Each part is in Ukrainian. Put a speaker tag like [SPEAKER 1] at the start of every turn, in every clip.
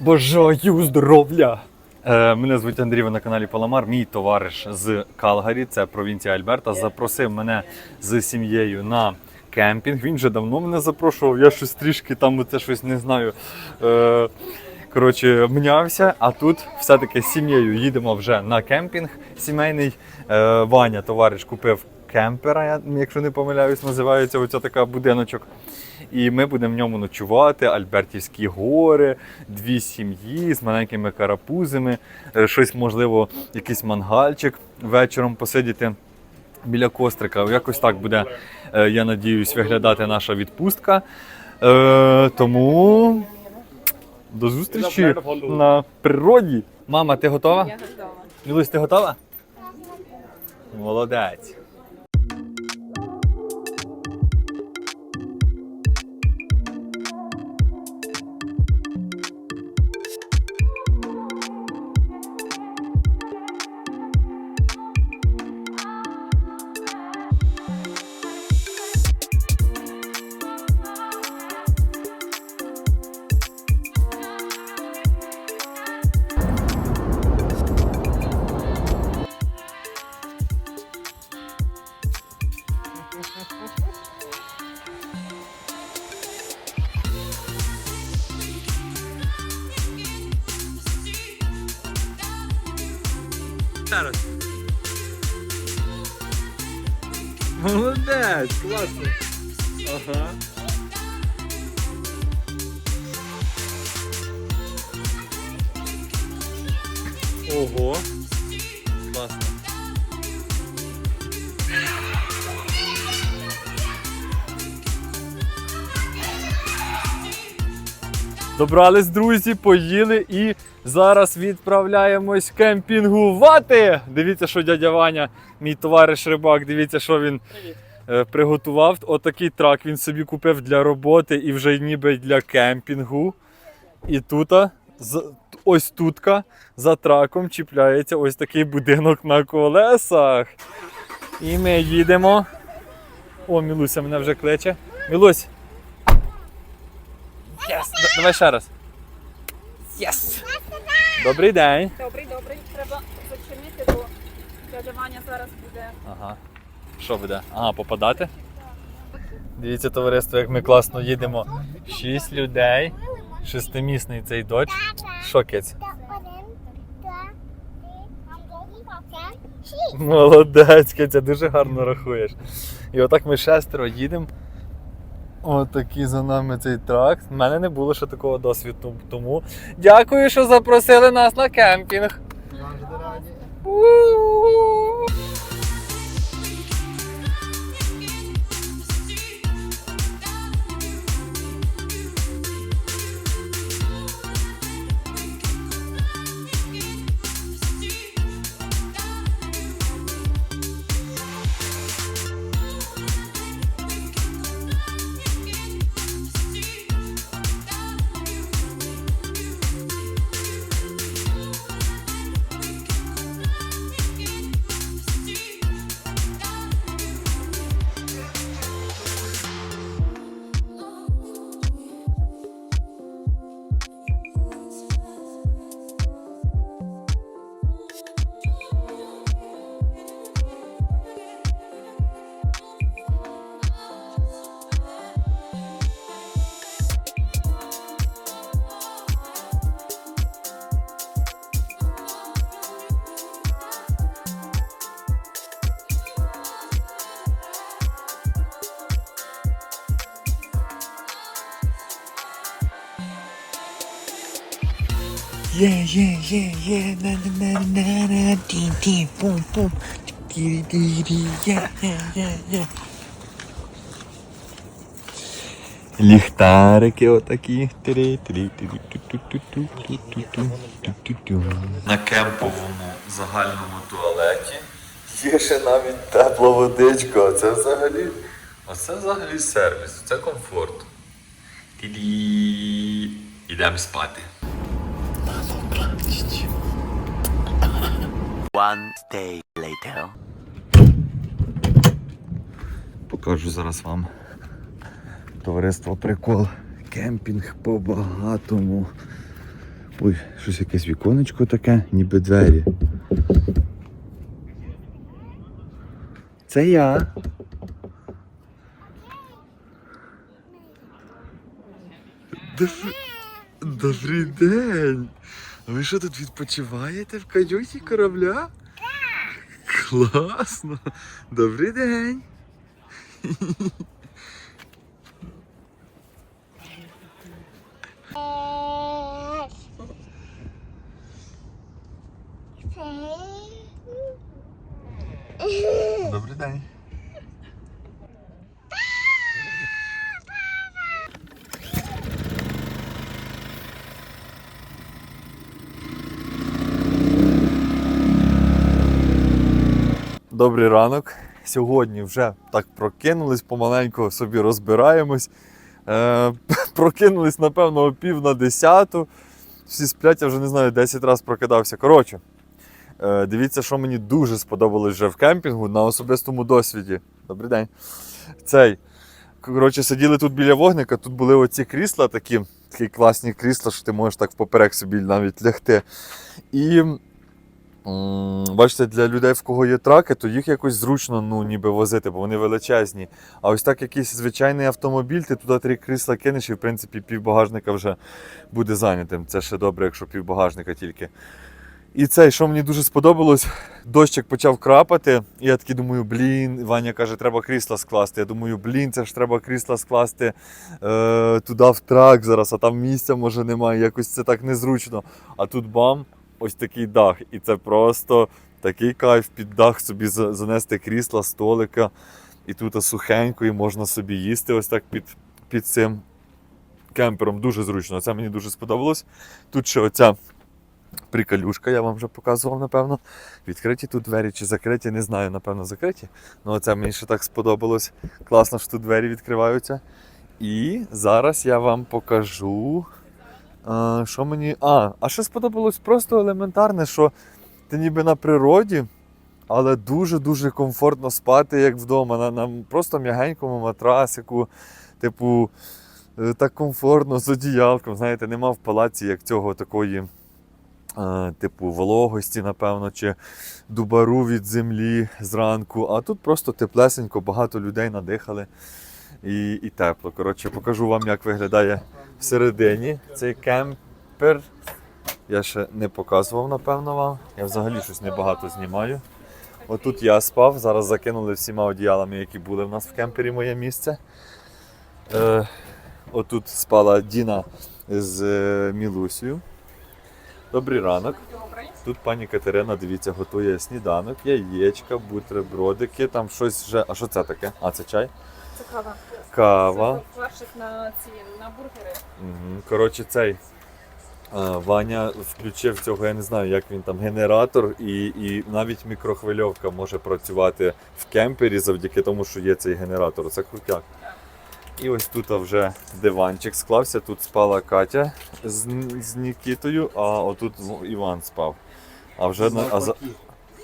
[SPEAKER 1] Бажаю здоров'я! Е, мене звуть Андрій, ви на каналі Паламар. Мій товариш з Калгарі, це провінція Альберта, запросив мене з сім'єю на кемпінг. Він вже давно мене запрошував. Я щось трішки там оце щось не знаю. Е, коротше, мнявся, а тут все-таки з сім'єю їдемо вже на кемпінг сімейний. Е, Ваня, товариш, купив кемпера, якщо не помиляюсь, називається оця така будиночок. І ми будемо в ньому ночувати. Альбертівські гори, дві сім'ї з маленькими карапузами, е, щось, можливо, якийсь мангальчик вечором посидіти біля кострика. Якось так буде, е, я надіюсь, виглядати наша відпустка. Е, Тому до зустрічі на природі. Мама, ти готова?
[SPEAKER 2] Я готова.
[SPEAKER 1] Мілусь, ти готова? Молодець. Зараз. Молодець, класно. Ага. Ого. Добрались, друзі, поїли і зараз відправляємось кемпінгувати. Дивіться, що дядя Ваня, мій товариш рибак, дивіться, що він е, приготував. Отакий трак він собі купив для роботи і вже ніби для кемпінгу. І тут, ось тутка, за траком чіпляється ось такий будинок на колесах. І ми їдемо. О, Мілуся мене вже кличе. Мілусь. Yes. д- Давай ще раз. Yes. Добрий день.
[SPEAKER 2] Добрий, добрий. Треба зачинити, бо дядя Ваня зараз буде.
[SPEAKER 1] Ага. Що буде? Ага, попадати? Дивіться, товариство, як ми класно їдемо. Шість людей. Шестимісний цей додж. Що киць? Молодець, Киця, дуже гарно рахуєш. І отак ми шестеро їдемо. Отакий за нами цей тракт. У мене не було ще такого досвіду. Тому дякую, що запросили нас на кемпінг. У-у-у.
[SPEAKER 3] Yeah, yeah, yeah, na na na na na, ding ding, boom boom, dee dee, yeah, yeah, yeah, yeah.
[SPEAKER 1] Ліхтарики отакі. На кемповому загальному туалеті є ще навіть тепла водичка. Оце взагалі. Оце взагалі сервіс, це комфорт. Ідемо спати.
[SPEAKER 3] One day later.
[SPEAKER 1] Покажу зараз вам. Товариство прикол. Кемпінг по багатому.
[SPEAKER 3] Ой, щось якесь віконечко таке, ніби двері. Це я. Добрий, Добрий день. А ви що тут відпочиваєте в каюті корабля? Класно. Добрий день. Добрий день.
[SPEAKER 1] Добрий ранок. Сьогодні вже так прокинулись, помаленьку собі розбираємось. Е, прокинулись, напевно, о пів на десяту. Всі сплять, я вже не знаю, 10 разів прокидався. Коротше, е, дивіться, що мені дуже сподобалось вже в кемпінгу на особистому досвіді. Добрий день. Цей. Коротше, сиділи тут біля вогника, тут були оці крісла такі, такі класні крісла, що ти можеш так поперек собі навіть лягти. І бачите, для людей, в кого є траки, то їх якось зручно ну, ніби возити, бо вони величезні. А ось так якийсь звичайний автомобіль, ти туди три крісла кинеш, і в принципі пів вже буде зайнятим. Це ще добре, якщо пів багажника тільки. І це, що мені дуже сподобалось, дощик почав крапати. І я такий думаю, блін, Ваня каже, треба крісла скласти. Я думаю, блін, це ж треба крісла скласти е, туди в трак зараз, а там місця може немає, якось це так незручно. А тут бам, ось такий дах. І це просто такий кайф під дах собі занести крісла, столика. І тут сухенько, і можна собі їсти ось так під, під цим кемпером. Дуже зручно. Це мені дуже сподобалось. Тут ще оця приколюшка, я вам вже показував, напевно. Відкриті тут двері чи закриті, не знаю, напевно, закриті. Ну, оце мені ще так сподобалось. Класно, що тут двері відкриваються. І зараз я вам покажу. А, що мені. А, а ще сподобалось просто елементарне, що ти ніби на природі, але дуже-дуже комфортно спати, як вдома, на, на просто м'ягенькому матрасику. Типу, е, так комфортно з одіялком. Знаєте, нема в палаці як цього такої типу вологості, напевно, чи дубару від землі зранку. А тут просто теплесенько, багато людей надихали і, і тепло. Коротше, покажу вам, як виглядає всередині цей кемпер. Я ще не показував, напевно, вам. Я взагалі щось небагато знімаю. Отут я спав, зараз закинули всіма одіялами, які були в нас в кемпері моє місце. Е, отут спала Діна з е, Мілусею. Добрий ранок. Тут пані Катерина, дивіться, готує сніданок, яєчка, бутербродики, там щось вже. А що це таке? А, це чай?
[SPEAKER 2] Це кава.
[SPEAKER 1] Кава.
[SPEAKER 2] Це фаршик на ці на бургери.
[SPEAKER 1] Угу. Коротше, цей а, Ваня включив цього, я не знаю, як він там, генератор, і, і навіть мікрохвильовка може працювати в кемпері завдяки тому, що є цей генератор. Це крутяк. І ось тут вже диванчик склався. Тут спала Катя з, з Нікітою, а отут Іван спав. А вже. А за...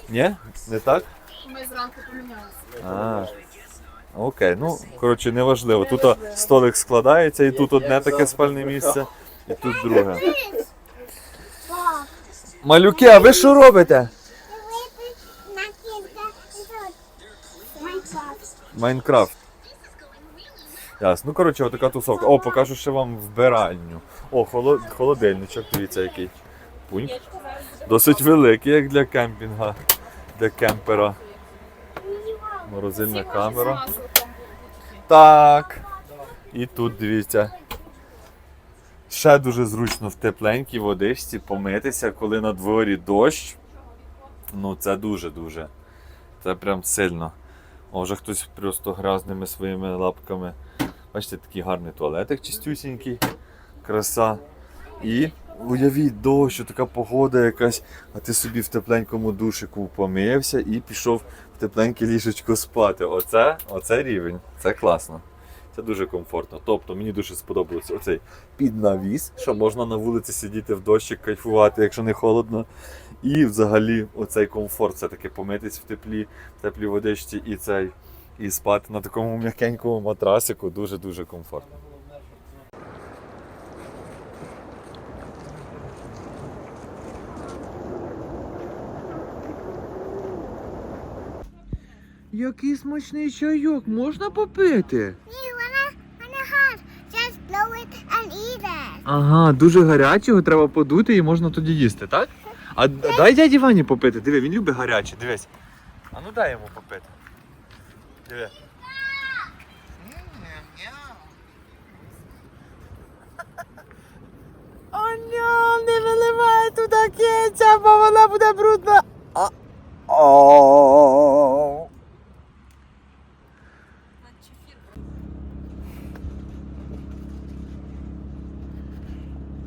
[SPEAKER 1] Ні? Не так?
[SPEAKER 2] Ми зранку помінялися.
[SPEAKER 1] Окей, ну коротше, неважливо. Тут столик складається, і тут одне таке спальне місце, і тут друге. Малюки, а ви що робите? Майнкрафт. Ясно. Ну, коротше, отака тусовка. О, покажу ще вам вбиральню. О, холо- холодильничок, дивіться який. Пуньк. Досить великий, як для кемпінга, для кемпера. Морозильна камера. Так. І тут дивіться. Ще дуже зручно в тепленькій водичці помитися, коли на дворі дощ. Ну, це дуже-дуже. Це прям сильно. О, вже хтось просто грязними своїми лапками. Бачите, такий гарний туалетик чистюсінький. Краса. І уявіть дощ, така погода якась, а ти собі в тепленькому душику помився і пішов в тепленьке ліжечко спати. Оце, оце рівень. Це класно. Це дуже комфортно. Тобто мені дуже сподобався оцей піднавіс, що можна на вулиці сидіти в дощі, кайфувати, якщо не холодно. І взагалі оцей комфорт, це таки помитись в теплі, в теплій водичці і цей, і спати на такому м'якенькому матрасику дуже-дуже комфортно.
[SPEAKER 3] Який смачний чайок, можна попити?
[SPEAKER 4] Ні, вона, вона hot. Just blow it and eat it.
[SPEAKER 3] Ага, дуже гарячого, треба подути і можна тоді їсти, так? А д- дай дяді Вані попити. Диви, він любить гаряче, дивись. А ну дай йому попити. Диви. О, ні, не виливай туди киця, бо вона буде брудна. О.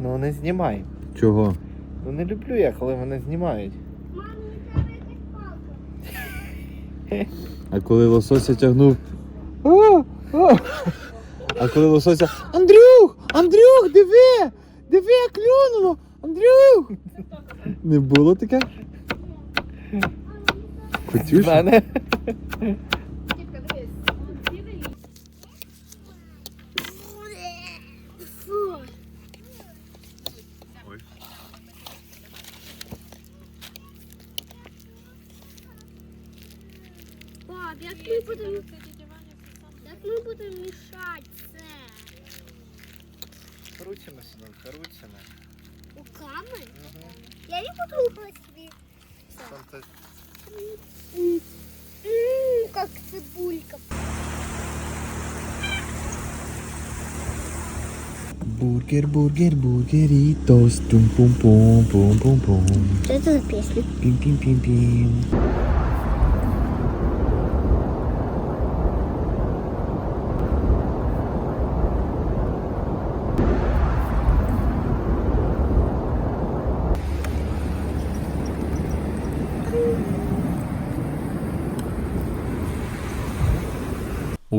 [SPEAKER 5] Ну не знімай.
[SPEAKER 3] Чого?
[SPEAKER 5] Ну не люблю я, коли мене знімають.
[SPEAKER 3] А коли лосося тягнув. О, о. А коли лосося. Андрюх! Андрюх, диви! Диви, як клюнуло! Андрюх! Не було таке? Хотів? Бургер, бургер, бургеритос. Тум-пум-пум-пум-пум-пум.
[SPEAKER 4] Что это за песня?
[SPEAKER 3] Пім-пім-пім-пім.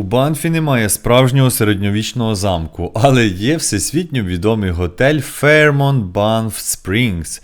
[SPEAKER 1] У Банфі немає справжнього середньовічного замку, але є всесвітньо відомий готель Fairmont Banff Springs,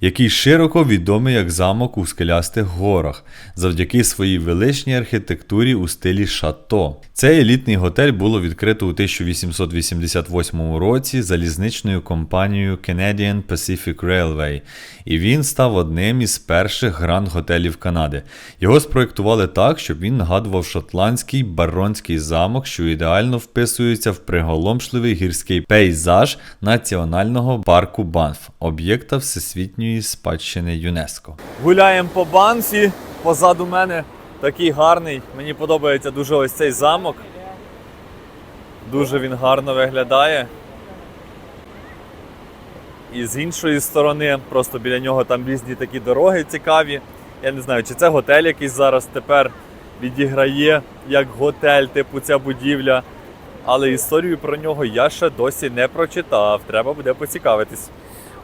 [SPEAKER 1] який широко відомий як замок у скелястих горах, завдяки своїй величній архітектурі у стилі шато. Цей елітний готель було відкрито у 1888 році залізничною компанією Canadian Pacific Railway, і він став одним із перших гранд-готелів Канади. Його спроєктували так, щоб він нагадував шотландський баронський замок, що ідеально вписується в приголомшливий гірський пейзаж національного парку Банф, об'єкта всесвітньої спадщини ЮНЕСКО. Гуляємо по Банфі. Позаду мене такий гарний. Мені подобається дуже ось цей замок. Дуже він гарно виглядає. І з іншої сторони, просто біля нього там різні такі дороги цікаві. Я не знаю, чи це готель якийсь зараз тепер відіграє як готель, типу ця будівля. Але історію про нього я ще досі не прочитав. Треба буде поцікавитись.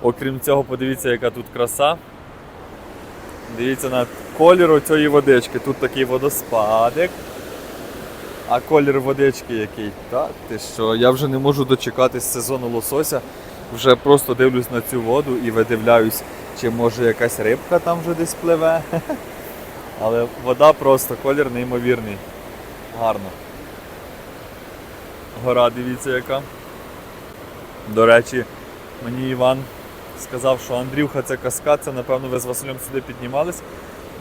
[SPEAKER 1] Окрім цього, подивіться, яка тут краса. Дивіться на колір цієї водички. Тут такий водоспадик. А колір водички який? Та ти що? Я вже не можу дочекатись сезону лосося. Вже просто дивлюсь на цю воду і видивляюсь, чи може якась рибка там вже десь пливе. Але вода просто, колір неймовірний. Гарно. Гора, дивіться яка. До речі, мені Іван сказав, що Андрюха це каскад, це напевно ви з Василем сюди піднімались.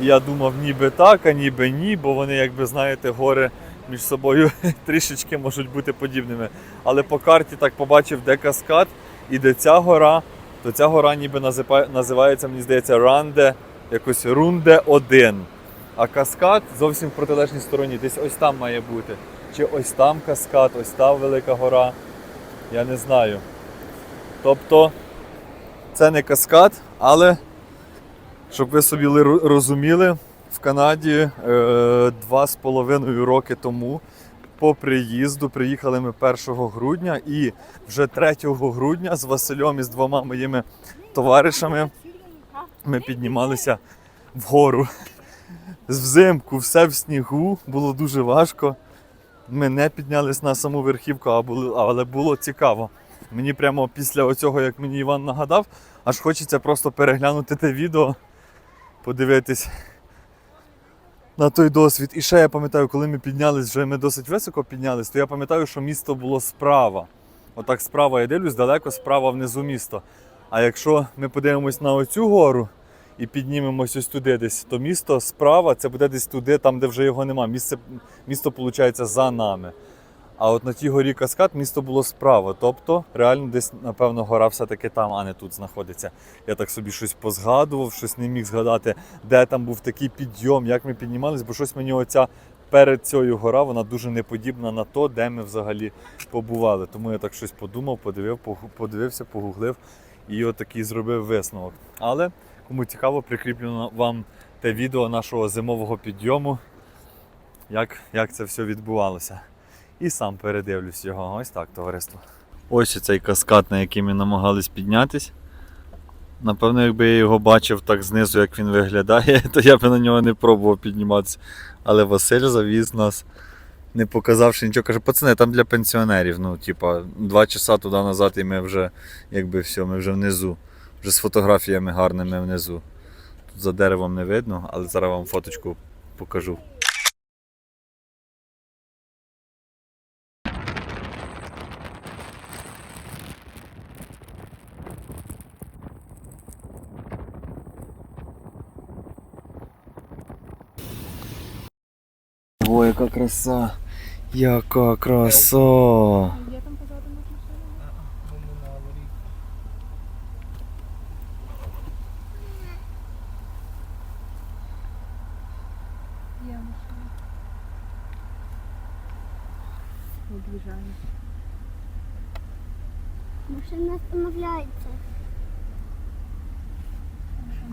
[SPEAKER 1] І я думав, ніби так, а ніби ні, бо вони, якби знаєте, гори між собою трішечки можуть бути подібними. Але по карті так побачив, де каскад і де ця гора, то ця гора ніби називається, мені здається, Ранде, якось Рунде 1. А каскад зовсім в протилежній стороні, десь ось там має бути. Чи ось там каскад, ось там велика гора. Я не знаю. Тобто, це не каскад, але щоб ви собі розуміли, в Канаді е, два з половиною роки тому по приїзду приїхали ми 1 грудня і вже 3 грудня з Василем і з двома моїми товаришами ми піднімалися вгору. Взимку, все в снігу, було дуже важко. Ми не піднялись на саму верхівку, але було цікаво. Мені прямо після оцього, як мені Іван нагадав, аж хочеться просто переглянути те відео, подивитись на той досвід. І ще я пам'ятаю, коли ми піднялись, вже ми досить високо піднялись, то я пам'ятаю, що місто було справа. Отак справа я дивлюсь, далеко справа внизу місто. А якщо ми подивимось на оцю гору і піднімемось ось туди десь, то місто справа це буде десь туди, там, де вже його нема. Місце, місто, виходить, за нами. А от на тій горі Каскад місто було справа. Тобто, реально десь, напевно, гора все-таки там, а не тут знаходиться. Я так собі щось позгадував, щось не міг згадати, де там був такий підйом, як ми піднімались, бо щось мені оця перед цією гора, вона дуже не подібна на то, де ми взагалі побували. Тому я так щось подумав, подивив, подивився, погуглив і отакий зробив висновок. Але кому цікаво, прикріплю на- вам те відео нашого зимового підйому, як, як це все відбувалося. І сам передивлюсь його. Ось так, товариство. Ось цей каскад, на який ми намагались піднятись. Напевно, якби я його бачив так знизу, як він виглядає, то я б на нього не пробував підніматися. Але Василь завіз нас, не показавши нічого. Каже, пацани, там для пенсіонерів. Ну, типа, два часа туди назад, і ми вже, якби все, ми вже внизу. Вже з фотографіями гарними внизу. Тут за деревом не видно, але зараз вам фоточку покажу. Ой, яка краса! Яка краса!
[SPEAKER 2] Є там позаду нас машина? Є машина. Об'їжджаємо.
[SPEAKER 4] Машина остановляется.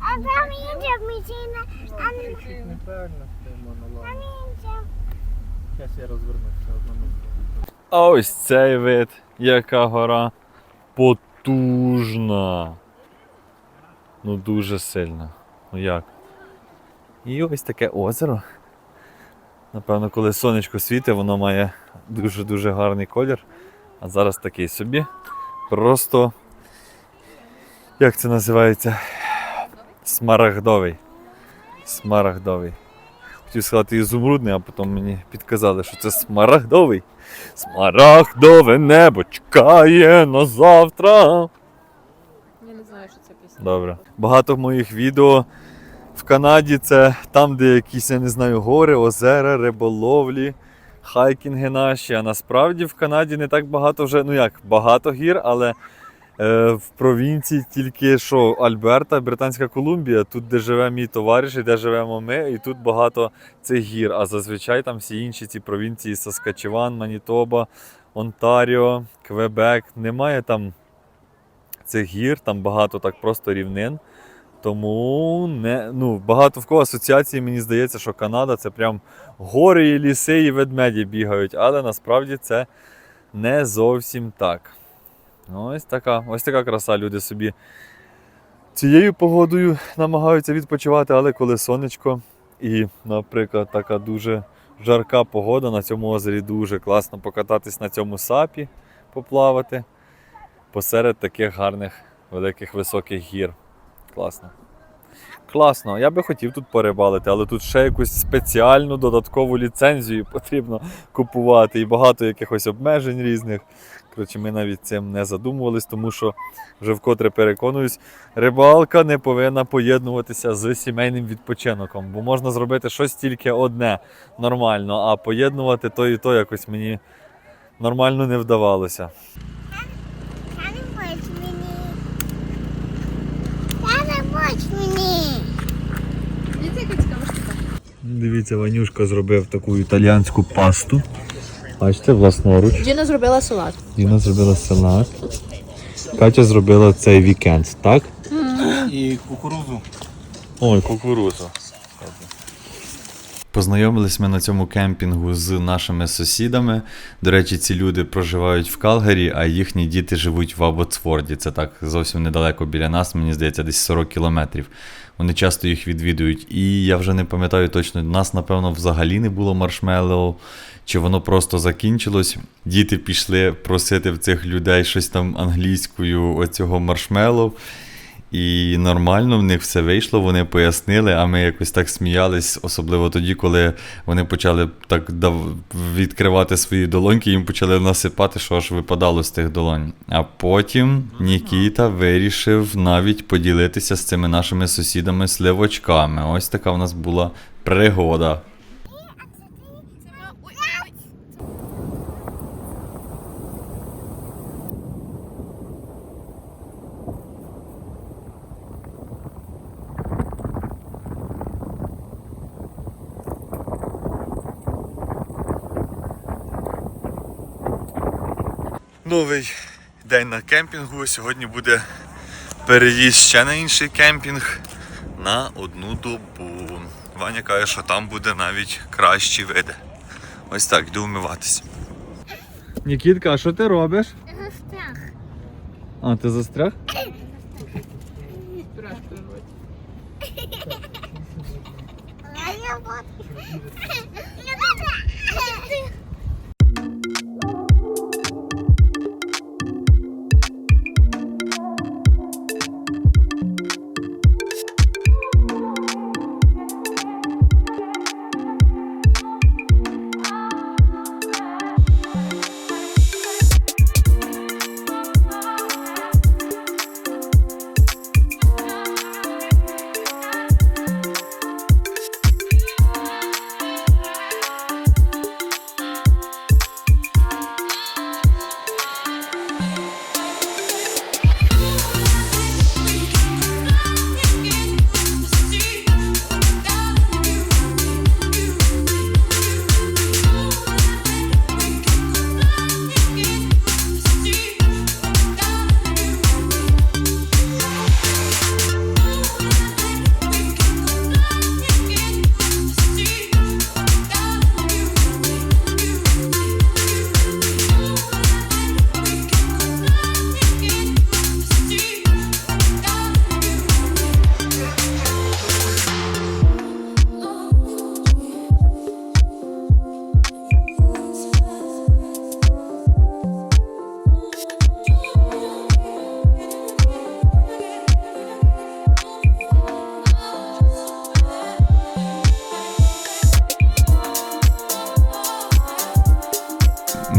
[SPEAKER 4] А там едет машина. А
[SPEAKER 5] Чуть неправильно стоїмо на лаві.
[SPEAKER 4] там
[SPEAKER 5] Зараз я розвернуся одну минуту.
[SPEAKER 1] А ось цей вид, яка гора потужна. Ну дуже сильна. Ну як? І ось таке озеро. Напевно, коли сонечко світить, воно має дуже-дуже гарний колір. А зараз такий собі. Просто. Як це називається? Смарагдовий. Смарагдовий. Хотів сказати ізумрудний, а потім мені підказали, що це смарагдовий. Смарагдове небо чекає на завтра.
[SPEAKER 2] Я не знаю, що це пісня.
[SPEAKER 1] Добре. Багато моїх відео в Канаді це там, де якісь, я не знаю, гори, озера, риболовлі, хайкінги наші. А насправді в Канаді не так багато вже, ну як, багато гір, але в провінції тільки що Альберта, Британська Колумбія, тут, де живе мій товариш і де живемо ми, і тут багато цих гір. А зазвичай там всі інші ці провінції Саскачеван, Манітоба, Онтаріо, Квебек. Немає там цих гір, там багато так просто рівнин. Тому не, ну, багато в кого асоціації, мені здається, що Канада це прям гори і ліси, і ведмеді бігають, але насправді це не зовсім так. Ну, Ось така, ось така краса. Люди собі цією погодою намагаються відпочивати, але коли сонечко і, наприклад, така дуже жарка погода на цьому озері дуже класно покататись на цьому сапі, поплавати посеред таких гарних великих високих гір. Класно. Класно. Я би хотів тут порибалити, але тут ще якусь спеціальну додаткову ліцензію потрібно купувати і багато якихось обмежень різних. Коротше, ми навіть цим не задумувались, тому що вже вкотре переконуюсь, рибалка не повинна поєднуватися з сімейним відпочинком, бо можна зробити щось тільки одне нормально, а поєднувати то і то якось мені нормально не вдавалося.
[SPEAKER 4] Та не боч мені. Та не боч мені.
[SPEAKER 2] Дивіться, яка цікава штука.
[SPEAKER 1] Дивіться, Ванюшка зробив таку італіянську пасту. Бачите, власноруч.
[SPEAKER 2] Діна зробила салат.
[SPEAKER 1] Діна зробила салат. Катя зробила цей вікенд, так?
[SPEAKER 5] І кукурузу.
[SPEAKER 1] Ой, кукурузу. Познайомились ми на цьому кемпінгу з нашими сусідами. До речі, ці люди проживають в Калгарі, а їхні діти живуть в Абоцфорді. Це так зовсім недалеко біля нас, мені здається, десь 40 кілометрів. Вони часто їх відвідують. І я вже не пам'ятаю точно, нас, напевно, взагалі не було маршмеллоу, чи воно просто закінчилось. Діти пішли просити в цих людей щось там англійською оцього маршмеллоу. І нормально в них все вийшло, вони пояснили, а ми якось так сміялись, особливо тоді, коли вони почали так відкривати свої долоньки, їм почали насипати, що аж випадало з тих долонь. А потім Нікіта вирішив навіть поділитися з цими нашими сусідами сливочками. Ось така в нас була пригода. Новий день на кемпінгу. Сьогодні буде переїзд ще на інший кемпінг на одну добу. Ваня каже, що там буде навіть кращі види. Ось так, йду вмиватися. Нікітка, а що ти робиш?
[SPEAKER 4] Застряг.
[SPEAKER 1] А, ти застряг?
[SPEAKER 4] А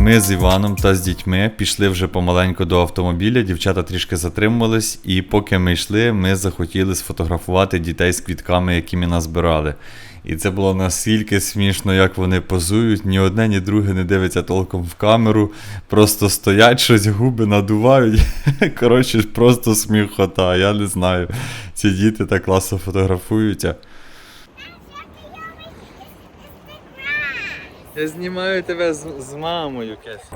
[SPEAKER 1] Ми з Іваном та з дітьми пішли вже помаленьку до автомобіля. Дівчата трішки затримувались, і поки ми йшли, ми захотіли сфотографувати дітей з квітками, які ми назбирали. І це було настільки смішно, як вони позують. Ні одне, ні друге не дивиться толком в камеру, просто стоять, щось губи надувають. Коротше, просто сміхота. Я не знаю. Ці діти так класно фотографуються. Я знімаю тебе з, з мамою, Кесь.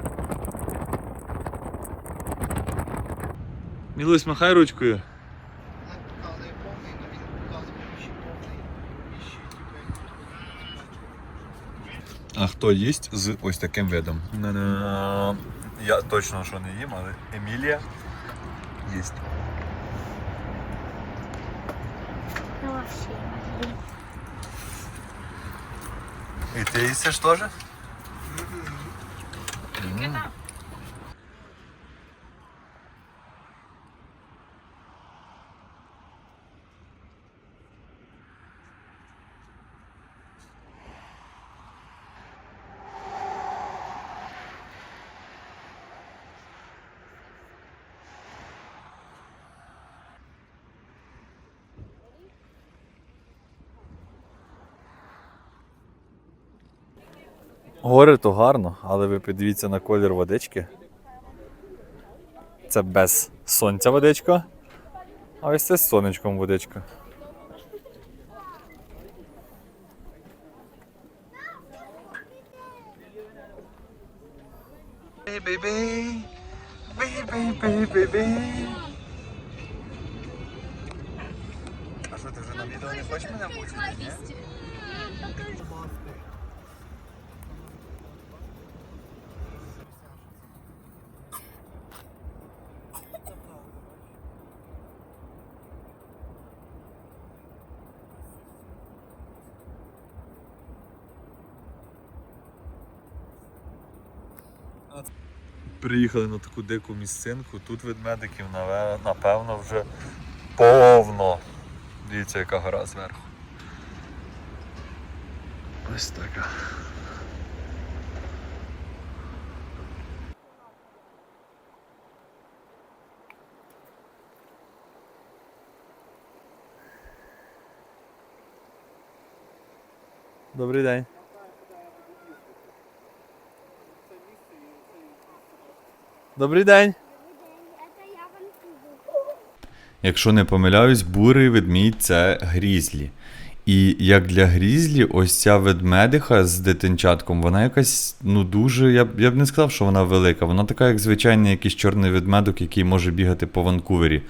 [SPEAKER 1] Мілусь, махай ручкою. А хто їсть з ось таким видом? Я точно що не їм, але Емілія їсть. І ти їсиш теж? Гори то гарно, але ви подивіться на колір водички. Це без сонця водичка, а ось це з сонечком водичка. Приїхали на таку дику місцинку. Тут ведмедиків напевно вже повно. Дивіться, яка гора зверху. Ось така. Добрий день. Добрий день. Якщо не помиляюсь, бурий ведмідь це грізлі. І як для грізлі, ось ця ведмедиха з дитинчатком, вона якась, ну дуже. Я б, я б не сказав, що вона велика. Вона така, як звичайний якийсь чорний ведмедок, який може бігати по Ванкувері.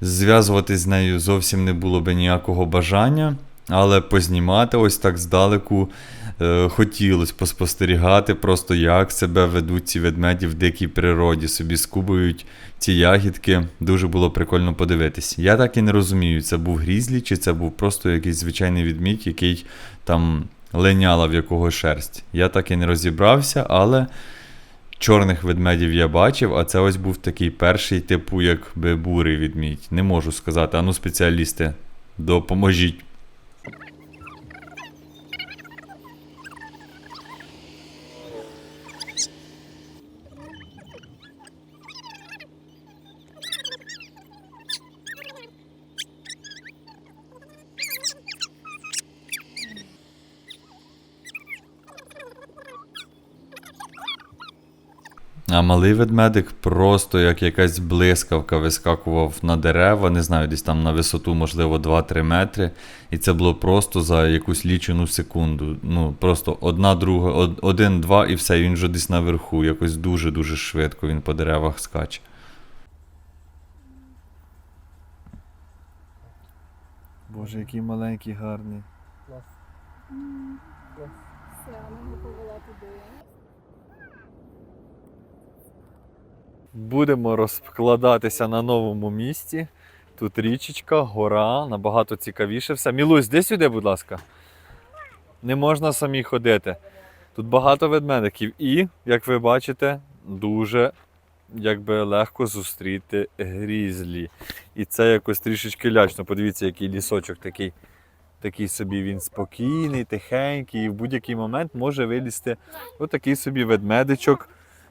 [SPEAKER 1] Зв'язуватись з нею зовсім не було би ніякого бажання, але познімати ось так здалеку хотілося поспостерігати, просто як себе ведуть ці ведмеді в дикій природі, собі скубують ці ягідки. Дуже було прикольно подивитись. Я так і не розумію, це був грізлі, чи це був просто якийсь звичайний ведмідь, який там леняла в якого шерсть. Я так і не розібрався, але. Чорних ведмедів я бачив, а це ось був такий перший, типу, якби бурий ведмідь. Не можу сказати. Ану, спеціалісти, допоможіть. А малий ведмедик просто як якась блискавка вискакував на дерева, не знаю, десь там на висоту, можливо, 2-3 метри. І це було просто за якусь лічену секунду. Ну, просто одна, друга, од- один, два і все, і він вже десь наверху. Якось дуже-дуже швидко він по деревах скаче. Боже, який маленький гарний.
[SPEAKER 2] Все, вона повела туди.
[SPEAKER 1] Будемо розкладатися на новому місці. Тут річечка, гора, набагато цікавіше все. Мілусь, де сюди, будь ласка. Не можна самі ходити. Тут багато ведмедиків і, як ви бачите, дуже якби легко зустріти грізлі. І це якось трішечки лячно. Подивіться, який лісочок такий. Такий собі він спокійний, тихенький, і в будь-який момент може вилізти отакий собі ведмедичок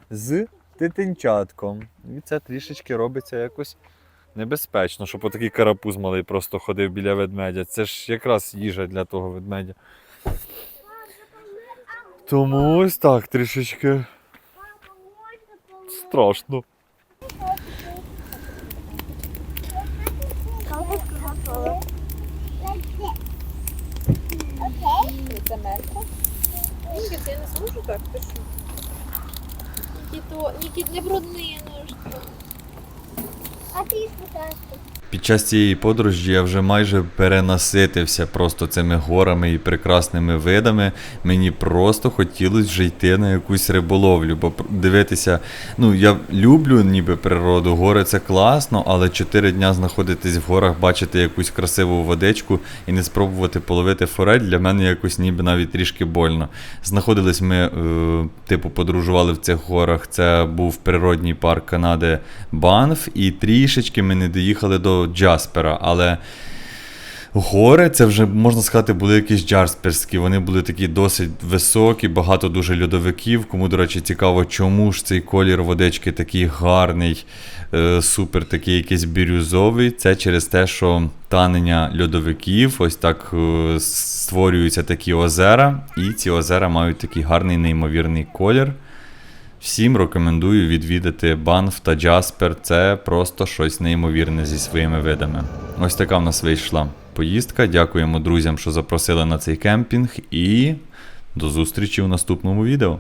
[SPEAKER 1] з дитинчатком. І це трішечки робиться якось небезпечно, щоб отакий карапуз малий просто ходив біля ведмедя. Це ж якраз їжа для того ведмедя. Тому ось так трішечки страшно.
[SPEAKER 2] Це мерка. Ні, я не зможу так, ти що?
[SPEAKER 4] Нікіто, Нікіт, не брудные ну що. А ты спитаєш.
[SPEAKER 1] Під час цієї подорожі я вже майже перенаситився просто цими горами і прекрасними видами. Мені просто хотілося вже йти на якусь риболовлю, бо дивитися, ну я люблю ніби природу, гори це класно, але 4 дня знаходитись в горах, бачити якусь красиву водичку і не спробувати половити форель для мене якось ніби навіть трішки больно. Знаходились ми, е, типу, подорожували в цих горах. Це був природній парк Канади Банф, і трішечки ми не доїхали до Джаспера, але. Гори, це вже можна сказати, були якісь джарсперські. Вони були такі досить високі, багато дуже льодовиків. Кому, до речі, цікаво, чому ж цей колір водички такий гарний, е, супер такий якийсь бірюзовий. Це через те, що танення льодовиків, ось так е, створюються такі озера, і ці озера мають такий гарний неймовірний колір. Всім рекомендую відвідати Банф та Джаспер. Це просто щось неймовірне зі своїми видами. Ось така в нас вийшла поїздка. Дякуємо друзям, що запросили на цей кемпінг, і до зустрічі у наступному відео.